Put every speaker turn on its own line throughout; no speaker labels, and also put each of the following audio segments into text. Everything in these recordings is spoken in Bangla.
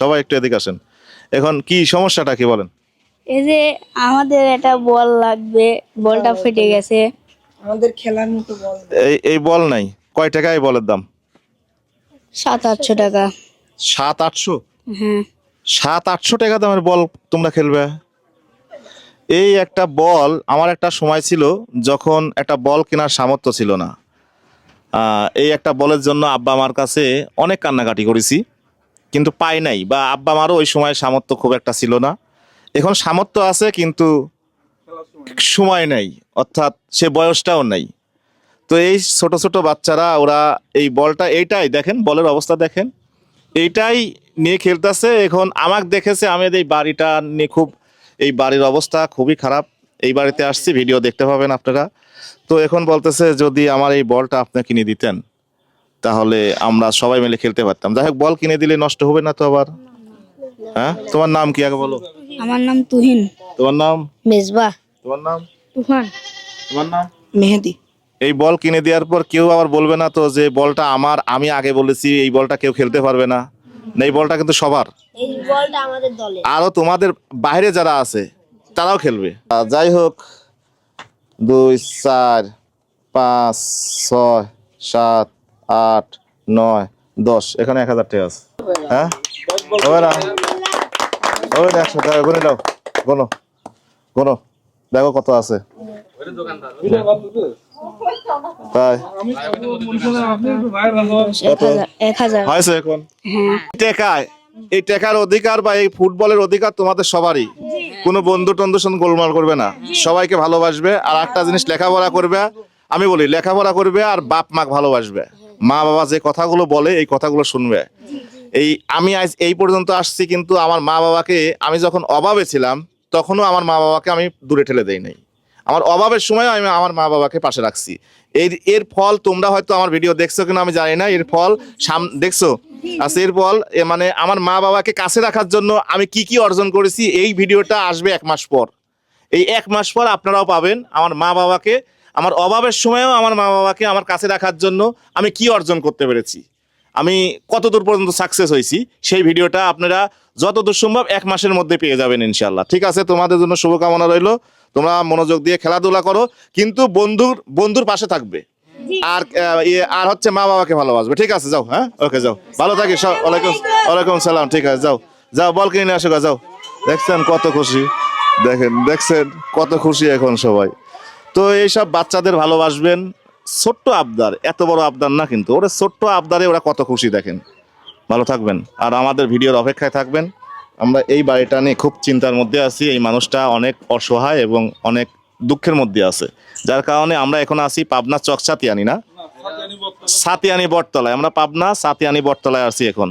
সবাই একটু এদিকে আসেন। এখন কি সমস্যাটা কি বলেন?
এই যে আমাদের একটা বল লাগবে বলটা ফেটে গেছে।
আমাদের খেলার মতো বল।
এই এই বল নাই। কয় টাকা এই বলের দাম?
সাত আটশো টাকা।
সাত আটশো?
হ্যাঁ।
সাত আটশো টাকা দামের বল তোমরা খেলবে। এই একটা বল আমার একটা সময় ছিল যখন একটা বল কেনার সামর্থ্য ছিল না। এই একটা বলের জন্য আব্বা আমার কাছে অনেক কান্নাকাটি করেছি। কিন্তু পাই নাই বা আব্বা মারও ওই সময় সামর্থ্য খুব একটা ছিল না। এখন সামর্থ্য আছে কিন্তু সময় নেই, অর্থাৎ সে বয়সটাও নেই। তো এই ছোট ছোট বাচ্চারা, ওরা এই বলটা এইটাই, দেখেন বলের অবস্থা দেখেন। এইটাই নিয়ে খেলতেছে, এখন আমাকে দেখেছে, আমি এই বাড়িটা নিয়ে খুব, এই বাড়ির অবস্থা খুবই খারাপ। এই বাড়িতে আসছি, ভিডিও দেখতে পাবেন আপনারা। তো এখন বলতেছে, যদি আমার এই বলটা আপনি কিনে দিতেন। তাহলে আমরা সবাই মিলে খেলতে পারতাম। যাই হোক বল কিনে দিলে নষ্ট হবে না তো আবার? হ্যাঁ? তোমার নাম কি আগে বলো?
আমার নাম তুহিন।
তোমার নাম?
মেজবা।
তোমার নাম?
তুফান।
তোমার নাম?
মেহেদি।
এই বল কিনে দেওয়ার পর কেউ আবার বলবে না তো যে বলটা আমার আমি আগে বলেছি এই বলটা কেউ খেলতে পারবে না। না, এই বলটা কিন্তু সবার।
এই বলটা আমাদের দলে
আরও তোমাদের বাইরে যারা আছে তারাও খেলবে। যাই হোক দুই চার পাঁচ ছয় সাত আট নয় দশ। এখানে এক হাজার টাকা আছে। হ্যাঁ? হবে না হবে না একশো টাকা গুনে দাও। গোনো। গোনো। দেখো কত আছে। তাই। হয়েছে এখন।
হ্যাঁ।
টেকায়। এই টেকার অধিকার বা এই ফুটবলের অধিকার তোমাদের সবারই। কোনো বন্ধু টন্ধুর সঙ্গে গোলমাল করবে না। সবাইকে ভালোবাসবে। আর একটা জিনিস লেখাপড়া করবে। আমি বলি লেখাপড়া করবে আর বাপ মাকে ভালোবাসবে। মা বাবা যে কথাগুলো বলে এই কথাগুলো শুনবে। এই আমি আজ এই পর্যন্ত আসছি কিন্তু আমার মা বাবাকে আমি যখন অভাবে ছিলাম তখনও আমার মা বাবাকে আমি দূরে ঠেলে দেই নাই। আমার অভাবের সময় আমি আমার মা বাবাকে পাশে রাখছি। এর এর ফল তোমরা হয়তো আমার ভিডিও দেখছ কিনা আমি জানি না এর ফল সাম দেখছ? আচ্ছা এর ফল এ মানে আমার মা বাবাকে কাছে রাখার জন্য আমি কি কি অর্জন করেছি এই ভিডিওটা আসবে এক মাস পর। এই এক মাস পর আপনারাও পাবেন আমার মা বাবাকে আমার অভাবের সময়েও আমার মা বাবাকে আমার কাছে রাখার জন্য আমি কি অর্জন করতে পেরেছি? আমি কতদূর পর্যন্ত সাকসেস হয়েছি? সেই ভিডিওটা আপনারা যতদূর সম্ভব এক মাসের মধ্যে পেয়ে যাবেন ইনশাল্লাহ ঠিক আছে তোমাদের জন্য শুভকামনা রইল। তোমরা মনোযোগ দিয়ে খেলাধুলা করো কিন্তু বন্ধুর বন্ধুর পাশে থাকবে। আর ইয়ে, আর হচ্ছে মা বাবাকে ভালোবাসবে। ঠিক আছে যাও হ্যাঁ? ওকে যাও। ভালো থাকিস ওয়ালাইকুম ওয়ালাইকুম সালাম। ঠিক আছে যাও। যাও বল কিনে আসো যাও। দেখছেন কত খুশি? দেখেন দেখছেন কত খুশি এখন সবাই। তো এইসব বাচ্চাদের ভালোবাসবেন। ছোট্ট আবদার, এত বড় আবদার না কিন্তু। ওরা ছোট্ট আবদারে ওরা কত খুশি দেখেন। ভালো থাকবেন। আর আমাদের ভিডিওর অপেক্ষায় থাকবেন। আমরা এই বাড়িটা নিয়ে খুব চিন্তার মধ্যে আছি। এই মানুষটা অনেক অসহায় এবং অনেক দুঃখের মধ্যে আছে। যার কারণে আমরা এখন আছি পাবনা চক সাতিয়ানি, না? সাতিয়ানি বটতলায়। আমরা পাবনা সাতিয়ানি বটতলায় আছি এখন।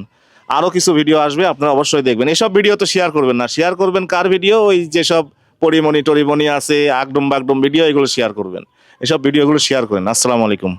আরও কিছু ভিডিও আসবে, আপনারা অবশ্যই দেখবেন। এসব ভিডিও তো শেয়ার করবেন না। শেয়ার করবেন কার ভিডিও? ওই যেসব পরিমণি, টরিমণি আছে আগডুম বাগডুম ভিডিও এগুলো শেয়ার করবেন। এসব ভিডিওগুলো শেয়ার করেন। আসসালামু আলাইকুম।